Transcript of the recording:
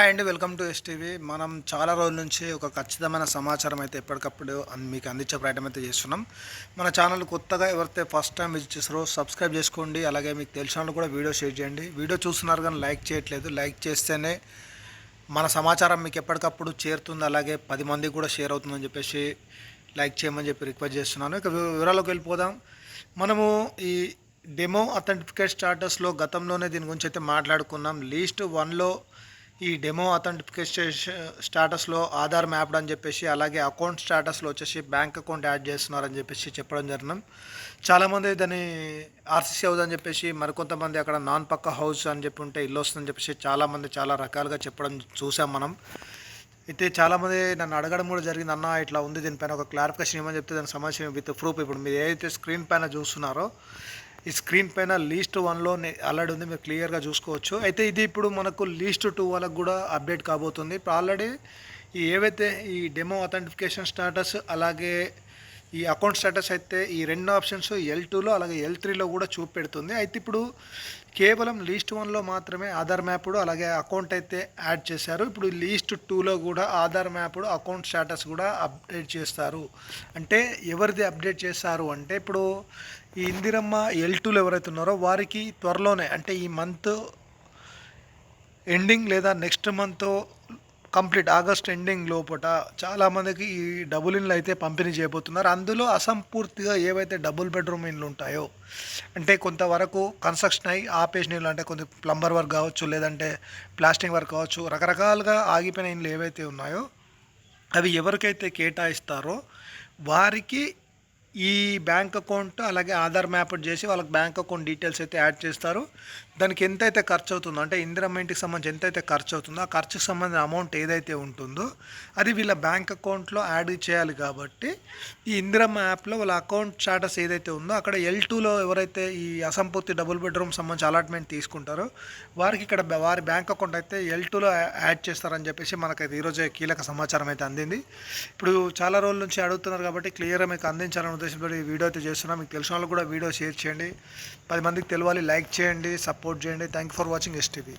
Hi అండి welcome to STV. మనం చాలా రోజుల నుంచి ఒక ఖచ్చితమైన సమాచారం అయితే ఎప్పటికప్పుడు మీకు అందించే ప్రయత్నం అయితే చేస్తున్నాం. మన ఛానల్ కొత్తగా ఎవరైతే ఫస్ట్ టైం విజిట్ చేస్తారో సబ్స్క్రైబ్ చేసుకోండి. అలాగే మీకు తెలిసిన వాళ్ళు కూడా వీడియో షేర్ చేయండి. వీడియో చూస్తున్నారు కానీ లైక్ చేయట్లేదు. లైక్ చేస్తేనే మన సమాచారం మీకు ఎప్పటికప్పుడు చేరుతుంది. అలాగే పది మందికి కూడా షేర్ అవుతుందని చెప్పేసి లైక్ చేయమని చెప్పి రిక్వెస్ట్ చేస్తున్నాను. ఇక వివరాల్లోకి వెళ్ళిపోదాం. మనము ఈ డెమో అథెంటిఫికేట్ స్టార్టర్స్లో గతంలోనే దీని గురించి అయితే మాట్లాడుకున్నాం. లీస్ట్ వన్లో ఈ డెమో అథెంటిఫికేషన్ స్టాటస్లో ఆధార్ మ్యాప్డ్ అని చెప్పేసి అలాగే అకౌంట్ స్టాటస్లో వచ్చేసి బ్యాంక్ అకౌంట్ యాడ్ చేస్తున్నారని చెప్పేసి చెప్పడం జరిగినాం చాలామంది దాన్ని ఆర్సీసీ హౌస్ అని చెప్పేసి మరికొంతమంది అక్కడ నాన్ పక్క హౌస్ అని చెప్పి ఉంటే ఇల్లు వస్తుందని చెప్పేసి చాలామంది చాలా రకాలుగా చెప్పడం చూసాం మనం. అయితే చాలామంది నన్ను అడగడం కూడా జరిగింది అన్న ఇట్లా ఉంది దీనిపైన ఒక క్లారిఫికేషన్ ఏమని చెప్తే దానికి సంబంధించిన విత్ ప్రూఫ్ ఇప్పుడు మీరు ఏదైతే స్క్రీన్ పైన చూస్తున్నారో ఈ స్క్రీన్ పైన లీస్ట్ వన్లో ఆల్రెడీ ఉంది మీరు క్లియర్గా చూసుకోవచ్చు. అయితే ఇది ఇప్పుడు మనకు లీస్ట్ టూ వాళ్ళకు కూడా అప్డేట్ కాబోతుంది. ఇప్పుడు ఆల్రెడీ ఈ ఏవైతే ఈ డెమో అథెంటిఫికేషన్ స్టాటస్ అలాగే ఈ అకౌంట్ స్టేటస్ అయితే ఈ రెండు ఆప్షన్స్ ఎల్ టూలో అలాగే ఎల్ త్రీలో కూడా చూపెడుతుంది. అయితే ఇప్పుడు కేవలం లీస్ట్ వన్లో మాత్రమే ఆధార్ మ్యాప్డు అలాగే అకౌంట్ అయితే యాడ్ చేశారు. ఇప్పుడు లీస్ట్ టూలో కూడా ఆధార్ మ్యాప్డు అకౌంట్ స్టేటస్ కూడా అప్డేట్ చేస్తారు. అంటే ఎవరిది అప్డేట్ చేస్తారు అంటే ఇప్పుడు ఈ ఇందిరమ్మ ఎల్ టూలో ఎవరైతే ఉన్నారో వారికి త్వరలోనే అంటే ఈ మంత్ ఎండింగ్ లేదా next month complete August ending లోపల చాలామందికి ఈ డబుల్ ఇండ్లు అయితే పంపిణీ చేయబోతున్నారు. అందులో అసంపూర్తిగా ఏవైతే డబుల్ బెడ్రూమ్ ఇండ్లు ఉంటాయో అంటే కొంతవరకు కన్స్ట్రక్షన్ అయ్యి ఆపేసిన ఇండ్లు అంటే కొంత ప్లంబర్ వర్క్ కావచ్చు లేదంటే ప్లాస్టింగ్ వర్క్ కావచ్చు రకరకాలుగా ఆగిపోయిన ఇండ్లు ఏవైతే ఉన్నాయో అవి ఎవరికైతే కేటాయిస్తారో వారికి ఈ బ్యాంక్ అకౌంట్ అలాగే ఆధార్ మ్యాప్ చేసి వాళ్ళకి బ్యాంక్ అకౌంట్ డీటెయిల్స్ అయితే యాడ్ చేస్తారు. దానికి ఎంత అయితే ఖర్చు అవుతుందో అంటే ఇందిరమ్మ ఇంటికి సంబంధించి ఎంత అయితే ఖర్చు అవుతుందో ఆ ఖర్చుకు సంబంధించిన అమౌంట్ ఏదైతే ఉంటుందో అది వీళ్ళ బ్యాంక్ అకౌంట్లో యాడ్ చేయాలి కాబట్టి ఈ ఇందిరమ్మ యాప్లో వాళ్ళ అకౌంట్ స్టాటస్ ఏదైతే ఉందో అక్కడ ఎల్ టూలో ఎవరైతే ఈ అసంపూర్తి డబుల్ బెడ్రూమ్ సంబంధించి అలాట్మెంట్ తీసుకుంటారో వారికి ఇక్కడ వారి బ్యాంక్ అకౌంట్ అయితే ఎల్ టూలో యాడ్ చేస్తారని చెప్పేసి మనకైతే ఈరోజే కీలక సమాచారం అయితే అందింది. ఇప్పుడు చాలా రోజుల నుంచి అడుగుతున్నారు కాబట్టి క్లియర్గా మీకు అందించాలని ఉద్దేశంతో ఈ వీడియో అయితే చేస్తున్నాం. మీకు తెలిసిన వాళ్ళు కూడా వీడియో షేర్ చేయండి. పది మందికి తెలవాలి లైక్ చేయండి సపోర్ట్ చేయండి. Thank you for watching STV